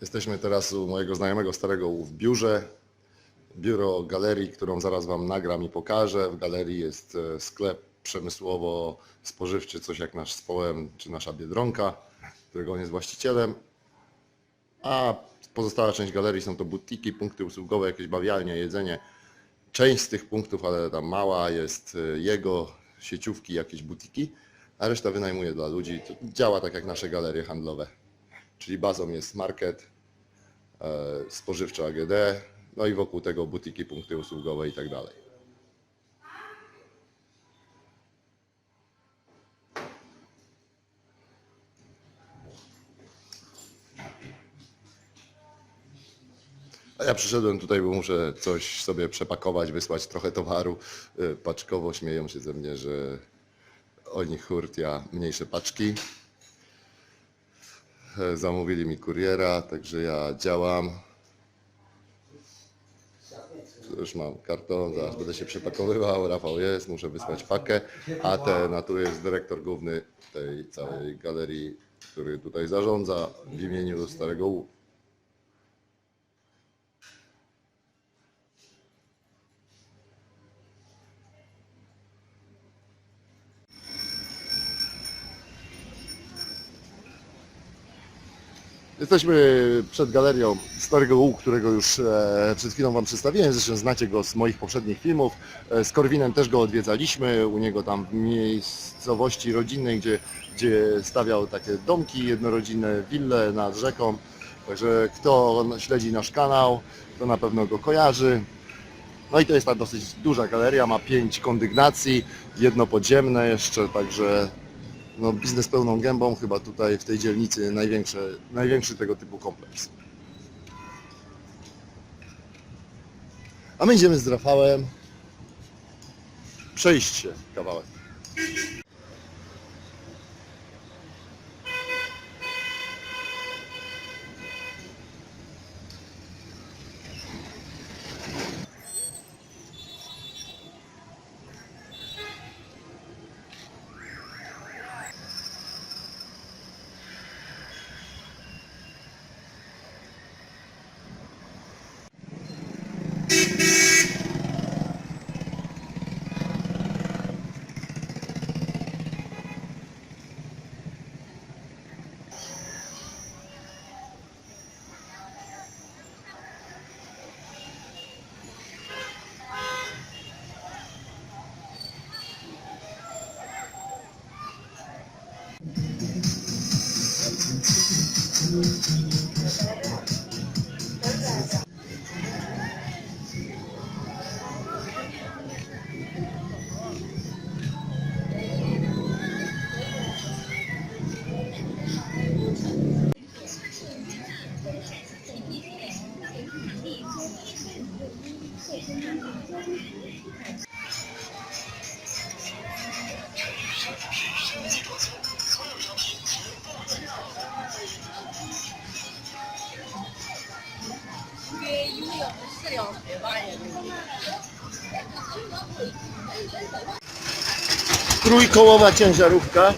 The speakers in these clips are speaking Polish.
Jesteśmy teraz u mojego znajomego starego w biurze. Biuro galerii, którą zaraz Wam nagram i pokażę. W galerii jest e, sklep przemysłowo-spożywczy, coś jak nasz Społem czy nasza Biedronka, którego on jest właścicielem. A pozostała część galerii są to butiki, punkty usługowe, jakieś bawialnie, jedzenie. Część z tych punktów, ale tam mała, jest e, jego, sieciówki, jakieś butiki, a reszta wynajmuje dla ludzi. To działa tak jak nasze galerie handlowe. Czyli bazą jest market, spożywcza AGD, no i wokół tego butiki, punkty usługowe i tak dalej. A ja przyszedłem tutaj, bo muszę coś sobie przepakować, wysłać trochę towaru. E, Paczkowo śmieją się ze mnie, że oni hurt, ja mniejsze paczki. E, Zamówili mi kuriera, także ja działam. Już mam karton, zaraz będę się przepakowywał. Rafał jest, muszę wysłać pakę. A ten, a tu jest dyrektor główny tej całej galerii, który tutaj zarządza w imieniu Starego Łu. Jesteśmy przed galerią Starego Łuk, którego już e, przed chwilą Wam przedstawiłem. Zresztą znacie go z moich poprzednich filmów. E, z Korwinem też go odwiedzaliśmy. U niego tam w miejscowości rodzinnej, gdzie, gdzie stawiał takie domki jednorodzinne, wille nad rzeką. Także kto śledzi nasz kanał, to na pewno go kojarzy. No i to jest ta dosyć duża galeria, ma pięć kondygnacji, jedno podziemne jeszcze, także no, biznes pełną gębą, chyba tutaj w tej dzielnicy największy, największy tego typu kompleks. A my idziemy z Rafałem przejść się kawałek. Trójkołowa ciężarówka.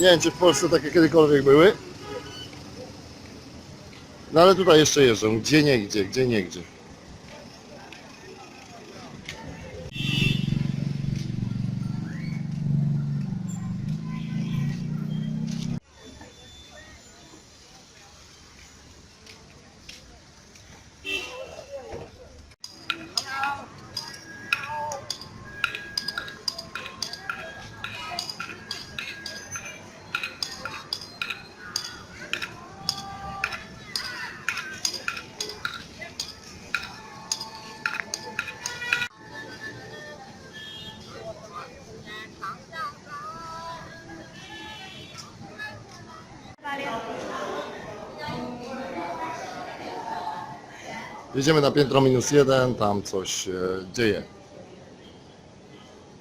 Nie wiem, czy w Polsce takie kiedykolwiek były. No ale tutaj jeszcze jeżdżą, gdzie nie gdzie, gdzie nie gdzie. Jedziemy na piętro minus jeden, tam coś się dzieje.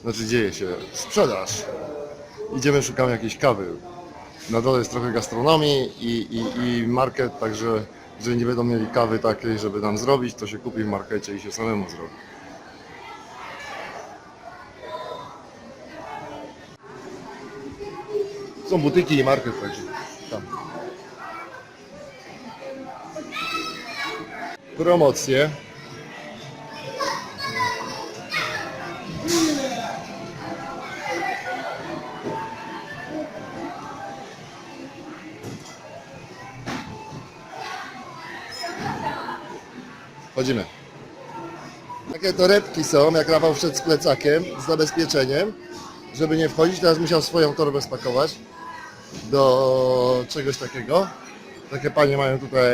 Znaczy dzieje się sprzedaż. Idziemy, szukamy jakiejś kawy. Na dole jest trochę gastronomii i, i, i market, także jeżeli nie będą mieli kawy takiej, żeby nam zrobić, to się kupi w markecie i się samemu zrobi. Są butyki i market, także promocje. Chodzimy. Takie torebki są, jak Rafał wszedł z plecakiem, z zabezpieczeniem, żeby nie wchodzić. Teraz musiał swoją torbę spakować do czegoś takiego. Takie panie mają tutaj,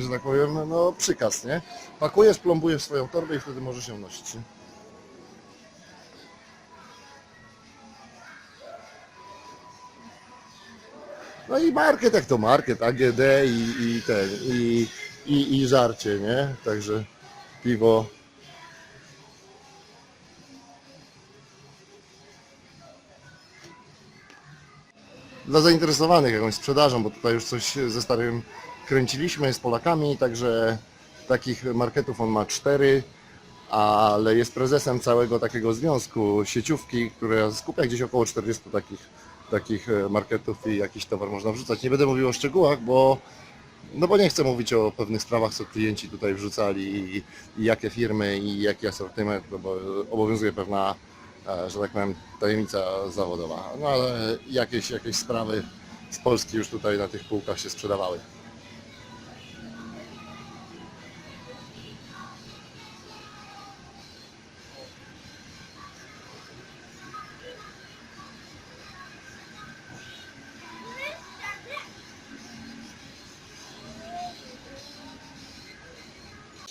że tak powiem, no przykaz, nie? Pakujesz, plombujesz swoją torbę i wtedy możesz ją nosić. Nie? No i market jak to market, AGD i, i ten, i, i, i żarcie, nie? Także piwo. Dla zainteresowanych jakąś sprzedażą, bo tutaj już coś ze starym kręciliśmy z Polakami, także takich marketów on ma cztery, ale jest prezesem całego takiego związku sieciówki, która skupia gdzieś około 40 takich, takich e, marketów i jakiś towar można wrzucać. Nie będę mówił o szczegółach, bo no bo nie chcę mówić o pewnych sprawach, co klienci tutaj wrzucali i, i jakie firmy i jaki asortyment, no bo obowiązuje pewna, że tak powiem, tajemnica zawodowa. No ale jakieś, jakieś sprawy z Polski już tutaj na tych półkach się sprzedawały.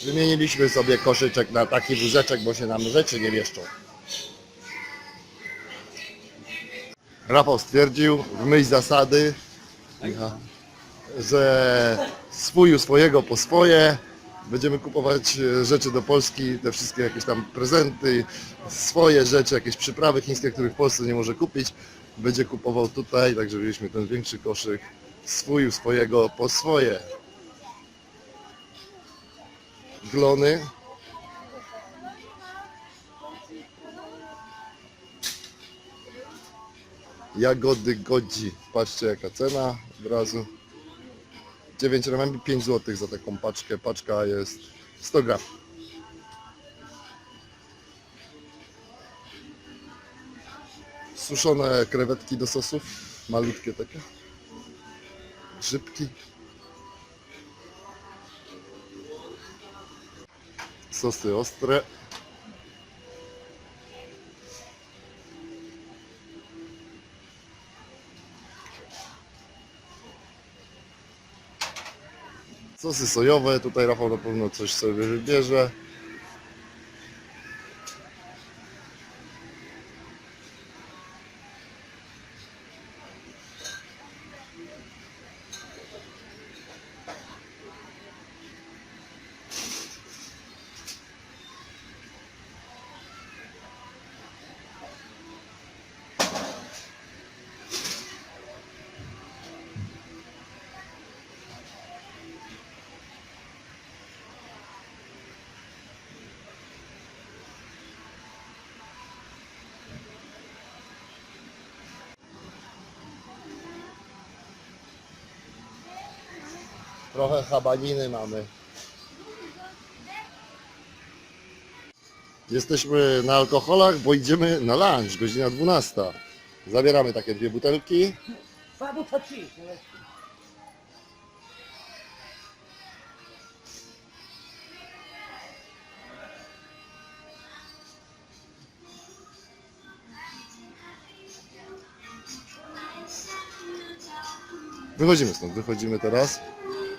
Wymieniliśmy sobie koszyczek na taki wózeczek, bo się nam rzeczy nie mieszczą. Rafał stwierdził, w myśl zasady, że swój u swojego po swoje. Będziemy kupować e, rzeczy do Polski, te wszystkie jakieś tam prezenty, swoje rzeczy, jakieś przyprawy chińskie, których w Polsce nie może kupić. Będzie kupował tutaj, także wzięliśmy ten większy koszyk. Swój u swojego po swoje. glony. Jagody godzi. Patrzcie jaka cena od razu. 9 renminbi 5 zł za taką paczkę. Paczka jest 100 gram. Suszone krewetki do sosów. Malutkie takie. Grzybki. Sosy ostre. Sosy sojowe, tutaj Rafał na pewno coś sobie wybierze. Trochę habaniny mamy. Jesteśmy na alkoholach, bo idziemy na lunch, godzina 12. Zabieramy takie dwie butelki. Dwa butelki. Wychodzimy stąd, wychodzimy teraz.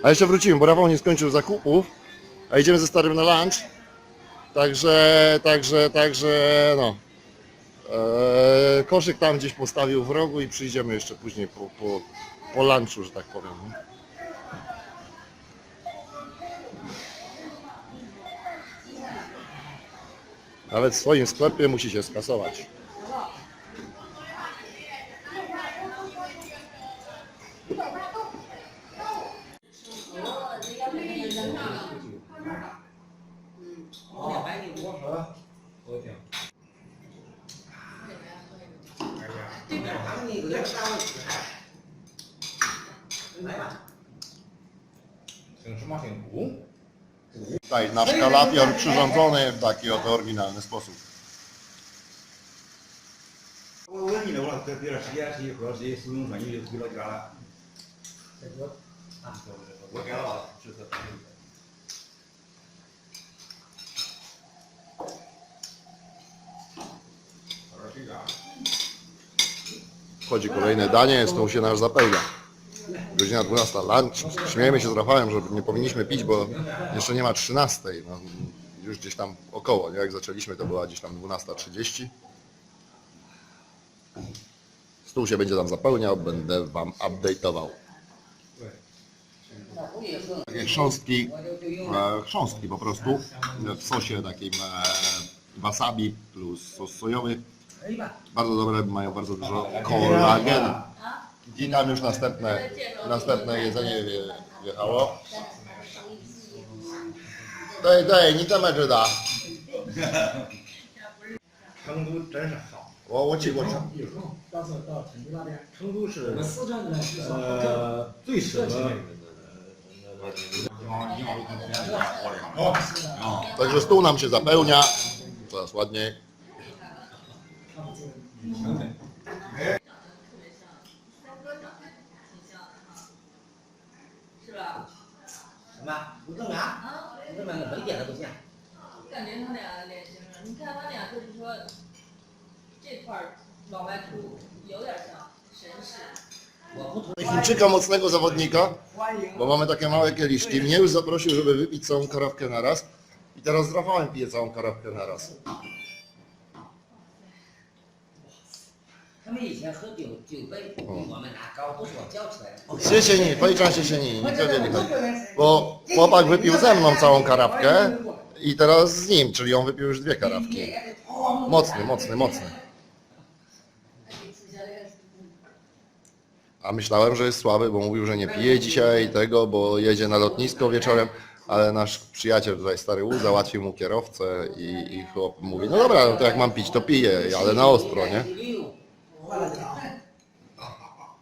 A jeszcze wrócimy, bo Rafał nie skończył zakupów, a idziemy ze starym na lunch. Także, także, także, no. Eee, koszyk tam gdzieś postawił w rogu i przyjdziemy jeszcze później po, po, po lunchu, że tak powiem. nie? Nawet w swoim sklepie musi się skasować. 两百给我。我天，哎呀，对面咱们那个单位来吧，挺什么挺毒？Tutaj nasz kalatior przyrządzony w taki oto oryginalny sposób. 我问你了，我说这这段时间谁和谁苏东说你回老家了？我给了，这次。Wchodzi kolejne danie, stół się nasz zapełnia. Godzina 12. Lunch. Śmiejemy się z Rafałem, że nie powinniśmy pić, bo jeszcze nie ma 13. No, już gdzieś tam około, nie? Jak zaczęliśmy, to była gdzieś tam 12.30. Stół się będzie tam zapełniał, będę Wam update'ował. Takie chrząstki, e, chrząstki po prostu w sosie takim e, wasabi plus sos sojowy. Bardzo dobre, mają bardzo dużo kolagenu. I tam już następne, następne jedzenie wje- wjechało. Daj, daj, nie tam że da. 成都真是好，我我去过成有空到时候到成都那边，成都是我们四川人是说呃最适合。哦，啊， Także stół nam się zapełnia. Coraz ładniej. 是吧？什么？吴正阳？啊，吴正阳的一点都不像。我感觉他俩脸型儿，你看他俩就是说这块儿往外凸，有点像绅士。我不同 Chińczyka mocnego zawodnika, bo mamy takie małe kieliszki. Mnie już zaprosił, żeby wypić całą karawkę na raz. I teraz z Rafałem piję całą karawkę na 他们以前喝酒酒杯比我们拿高，都是我教起来的。 谢谢你,非常谢谢你, nie wiedzieli Bo chłopak wypił ze mną całą karawkę i teraz z nim, czyli on wypił już dwie karawki. Mocny, mocny, mocny. A myślałem, że jest słaby, bo mówił, że nie pije dzisiaj tego, bo jedzie na lotnisko wieczorem, ale nasz przyjaciel tutaj, stary Łu, załatwił mu kierowcę i, i chłop mówi, no dobra, no to jak mam pić, to piję, ale na ostro, nie? 完了就好好好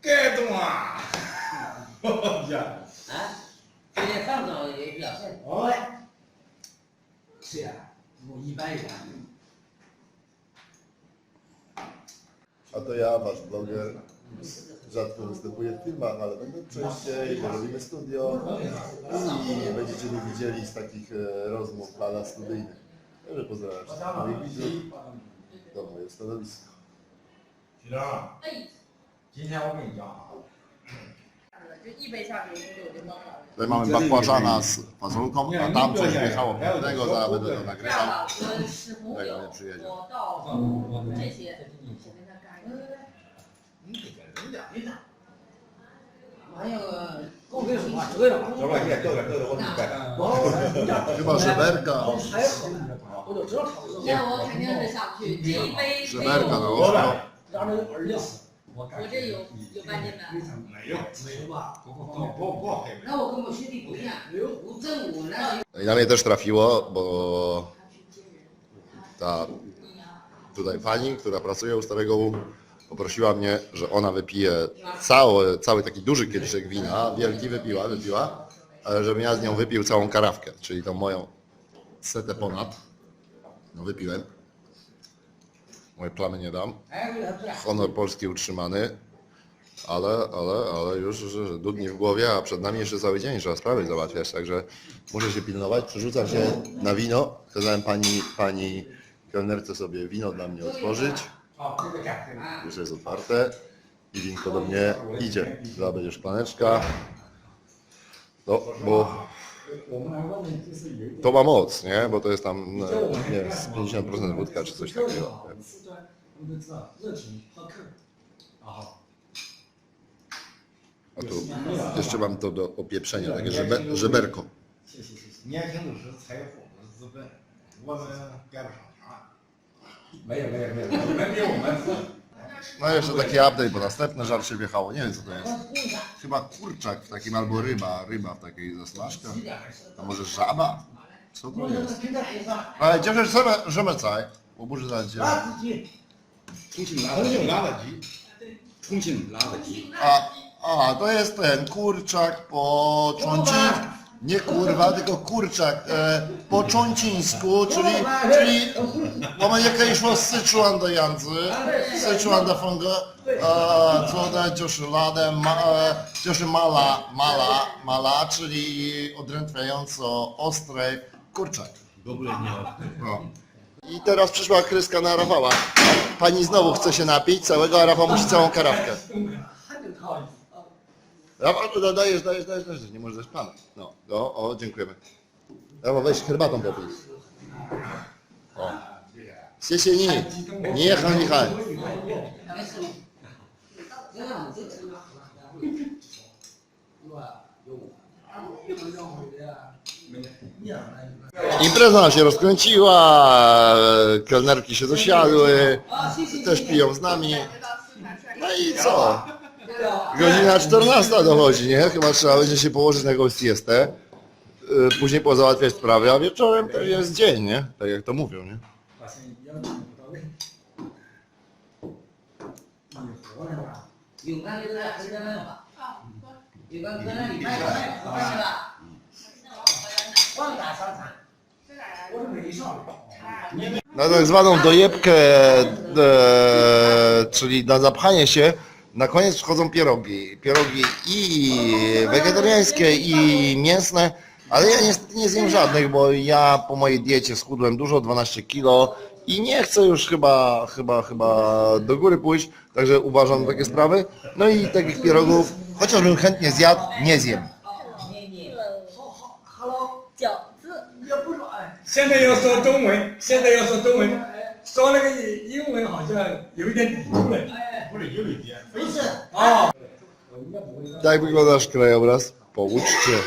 该动啊。啊今天上午也表现好哎是呀我一般人啊对呀把什么 rzadko występuję w filmach, ale będę częściej, bo robimy studio i będziecie mnie widzieli z takich e, rozmów ala studyjnych. Także pozdrawiam wszystkich moich widzów. To moje stanowisko. 局长，哎，今天我跟你讲啊，就一杯下去就有这方法。 Tutaj mamy bakłażana z fazolką, a tam coś wjechało pięknego, zaraz będę to 这样 nagrywał. 吧，我使红酒，我倒这些，我跟他干一个。你 得跟人家。还有我跟你说啊，这个呀，要不然你也掉点掉点，我给你掰。我 Chyba żeberka, 还好，我就知道他是那我肯定是下不去，这一杯没 żeberka na 有， ostro. 让人耳亮死。我我这有有半斤半。没有，没有吧？不不不不配。那我跟我学弟不一样，吴正武那 I na mnie też trafiło, bo ta tutaj pani, która pracuje u Starego Łu, poprosiła mnie, że ona wypije cały, cały taki duży kieliszek wina, wielki wypiła, wypiła, ale żebym ja z nią wypił całą karawkę, czyli tą moją setę ponad. No wypiłem. Moje plamy nie dam. Honor polski utrzymany. Ale, ale, ale już że dudni w głowie, a przed nami jeszcze cały dzień, trzeba sprawy załatwiać, także muszę się pilnować. Przerzucam się na wino. Kazałem pani, pani kelnerce sobie wino dla mnie otworzyć. 啊，这个干，这个。 Już jest otwarte i winko do mnie idzie. Zaraz będzie szklaneczka. No, bo 我们来问问，就是有一点。 to ma moc, nie? Bo to jest tam, no, nie wiem, z 50% wódka czy coś takiego. 四川我们都知道热情好客。啊， A tu jeszcze mam to do opieprzenia, takie żebe, żeberko. 谢谢谢谢。年轻的是财富，不是资本，我们赶不上趟。 Nie. No jeszcze taki update, bo następne żar się wjechało. Nie wiem co to jest. Chyba kurczak w takim albo ryba, ryba w takiej zasmażce. A może żaba? Co to jest? Ale gdzie rzecz rzemecaj? Bo burzy za gdzie. 충신 라바지. 라바지. A, a, to jest ten kurczak po członczynku. Nie kurwa, tylko kurczak. E, po czońcińsku, czyli, czyli mamy jakieś Syczuan do Janzy, Syczuan do Fongo, co da Joszuladę, ma, e, mala, mala, mala, czyli odrętwiająco ostry kurczak. W ogóle nie no. I teraz przyszła kryska na Rafała. Pani znowu chce się napić całego, a Rafał musi całą karawkę. Dobra, no, no, dajesz, dajesz, dajesz, dajesz, nie możesz dać pana. No, o, o dziękujemy. Dobra, weź herbatą popij. O. Się, się, nie. Nie jechał, nie jechał. Impreza nam się rozkręciła, kelnerki się dosiadły, też piją z nami. No i co? Godzina 14 dochodzi, nie? Chyba trzeba będzie się położyć na jakąś siestę, y, później pozałatwiać sprawy, a wieczorem to jest dzień, nie? Tak jak to mówią, nie? Na Na tak zwaną dojebkę, e, czyli na zapchanie się, na koniec wchodzą pierogi. Pierogi i wegetariańskie, i mięsne, ale ja niestety nie zjem żadnych, bo ja po mojej diecie schudłem dużo, 12 kilo i nie chcę już chyba, chyba, chyba do góry pójść, także uważam takie sprawy. No i takich pierogów, chociażbym chętnie zjadł, nie zjem. 饺子。也不说哎。现在要说中文，现在要说中文，说那个英文好像有一点抵触了。 Tak wygląda nasz krajobraz po uczcie.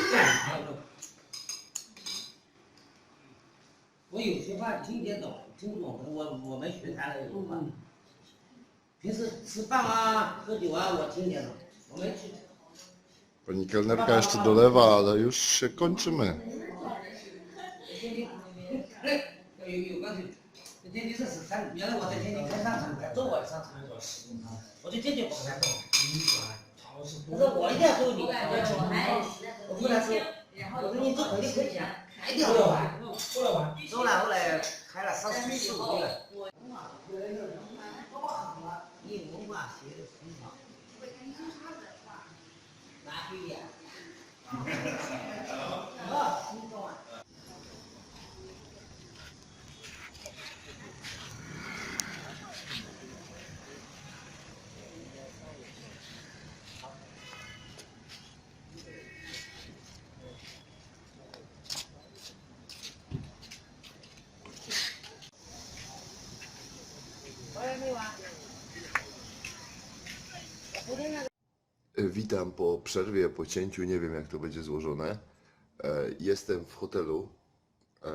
Pani kelnerka jeszcze dolewa, ale już się kończymy. 我就坚决不。是。我说我一定要走你，我。不能走，我说你走肯定可以啊。开掉玩，过来玩。走了，我来开了三四十五个了。Witam po przerwie, po cięciu, nie wiem jak to będzie złożone. E, Jestem w hotelu. E,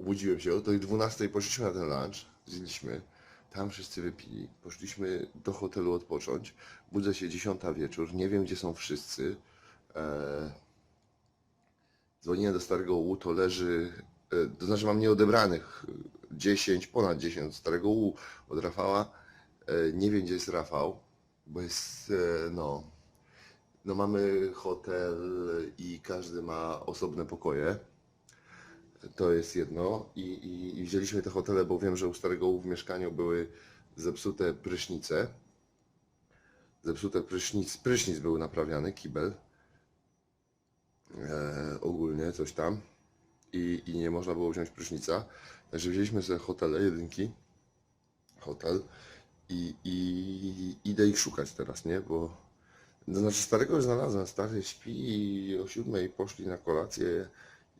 Obudziłem się o tej 12 poszliśmy na ten lunch, zjedliśmy. Tam wszyscy wypili. Poszliśmy do hotelu odpocząć. Budzę się 10 wieczór, nie wiem gdzie są wszyscy. E, Dzwoniłem do starego U, to leży, e, to znaczy mam nieodebranych e, 10, ponad 10 od starego U od Rafała. E, Nie wiem gdzie jest Rafał bo jest, e, no, no mamy hotel i każdy ma osobne pokoje. To jest jedno. I, i, I wzięliśmy te hotele, bo wiem, że u starego U w mieszkaniu były zepsute prysznice. Zepsute prysznic, prysznic był naprawiany, kibel. E, ogólnie coś tam. I, I nie można było wziąć prysznica. Także wzięliśmy sobie hotele, jedynki. Hotel i, i idę ich szukać teraz, nie? Bo no, znaczy starego już znalazłem, stary śpi i o siódmej poszli na kolację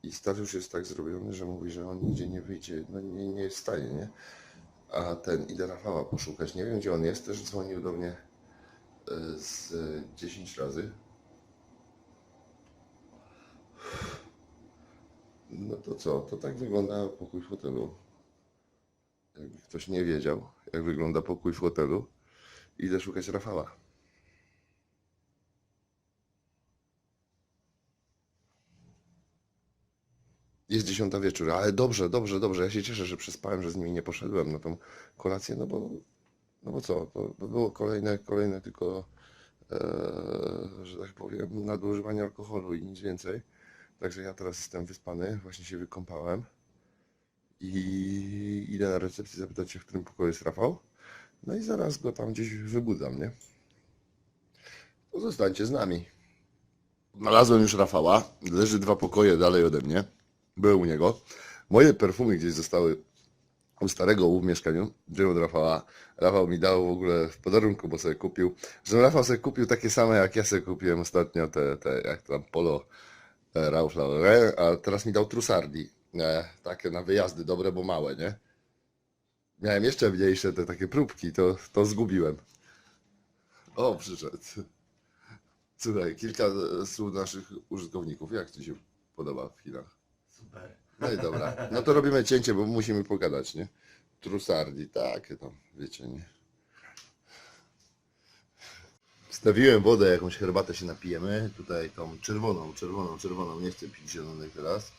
i stary już jest tak zrobiony, że mówi, że on nigdzie nie wyjdzie, no nie, nie jest w stanie, nie? A ten idę Rafała poszukać, nie wiem gdzie on jest, też dzwonił do mnie e, z 10 razy. No to co, to tak wygląda pokój w hotelu. Jakby ktoś nie wiedział, jak wygląda pokój w hotelu, idę szukać Rafała. jest dziesiąta wieczór, ale dobrze, dobrze, dobrze. Ja się cieszę, że przespałem, że z nimi nie poszedłem na tą kolację, no bo, no bo co, to, było kolejne, kolejne tylko, e, że tak powiem, nadużywanie alkoholu i nic więcej. Także ja teraz jestem wyspany, właśnie się wykąpałem i idę na recepcję zapytać się, w którym pokoju jest Rafał. No i zaraz go tam gdzieś wybudzam, nie? To zostańcie z nami. Znalazłem już Rafała. Leży dwa pokoje dalej ode mnie. Byłem u niego. Moje perfumy gdzieś zostały u starego u w mieszkaniu. Wziąłem od Rafała. Rafał mi dał w ogóle w podarunku, bo sobie kupił. Że Rafał sobie kupił takie same, jak ja sobie kupiłem ostatnio, te, te jak tam polo e, Ralph Lauren, a teraz mi dał Trussardi. E, takie na wyjazdy dobre, bo małe, nie? Miałem jeszcze mniejsze te takie próbki, to, to zgubiłem. O, przyszedł. Słuchaj, kilka e, słów naszych użytkowników. Jak Ci się podoba w Chinach? Super. No i dobra. No to robimy cięcie, bo musimy pogadać, nie? Trusardi, takie tam, wiecie, nie? Wstawiłem wodę, jakąś herbatę się napijemy. Tutaj tą czerwoną, czerwoną, czerwoną. Nie chcę pić zielonej teraz.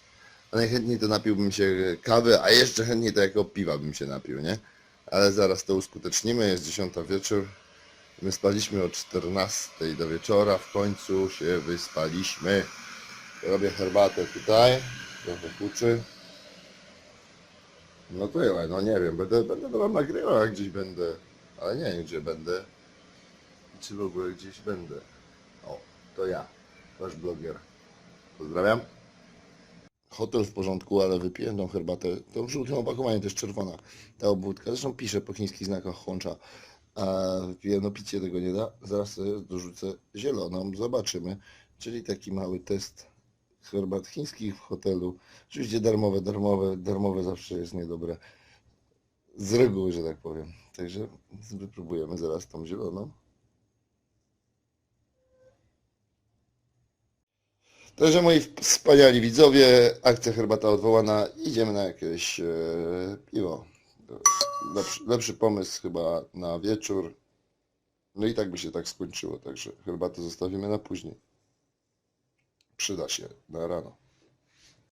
A najchętniej to napiłbym się kawy, a jeszcze chętniej to jako piwa bym się napił, nie? Ale zaraz to uskutecznimy. Jest 10 wieczór. My spaliśmy o 14 do wieczora. W końcu się wyspaliśmy. Robię herbatę tutaj. Trochę kuczy. No tyle, no nie wiem, będę, będę to wam nagrywał, jak gdzieś będę, ale nie wiem gdzie będę. I Czy w ogóle gdzieś będę. O, to ja, wasz bloger. Pozdrawiam. Hotel w porządku, ale wypiłem tą herbatę. To żółtym opakowaniu, to jest czerwona. Ta obwódka, zresztą pisze po chińskich znakach łącza. A wypiłem, no picie tego nie da. Zaraz sobie dorzucę zieloną, zobaczymy. Czyli taki mały test herbat chińskich w hotelu. Oczywiście darmowe, darmowe, darmowe zawsze jest niedobre. Z reguły, że tak powiem. Także wypróbujemy zaraz tą zieloną. Także moi wspaniali widzowie, akcja herbata odwołana, idziemy na jakieś e, piwo. Lepszy, lepszy pomysł chyba na wieczór. No i tak by się tak skończyło, także herbatę zostawimy na później. Przyda się na rano.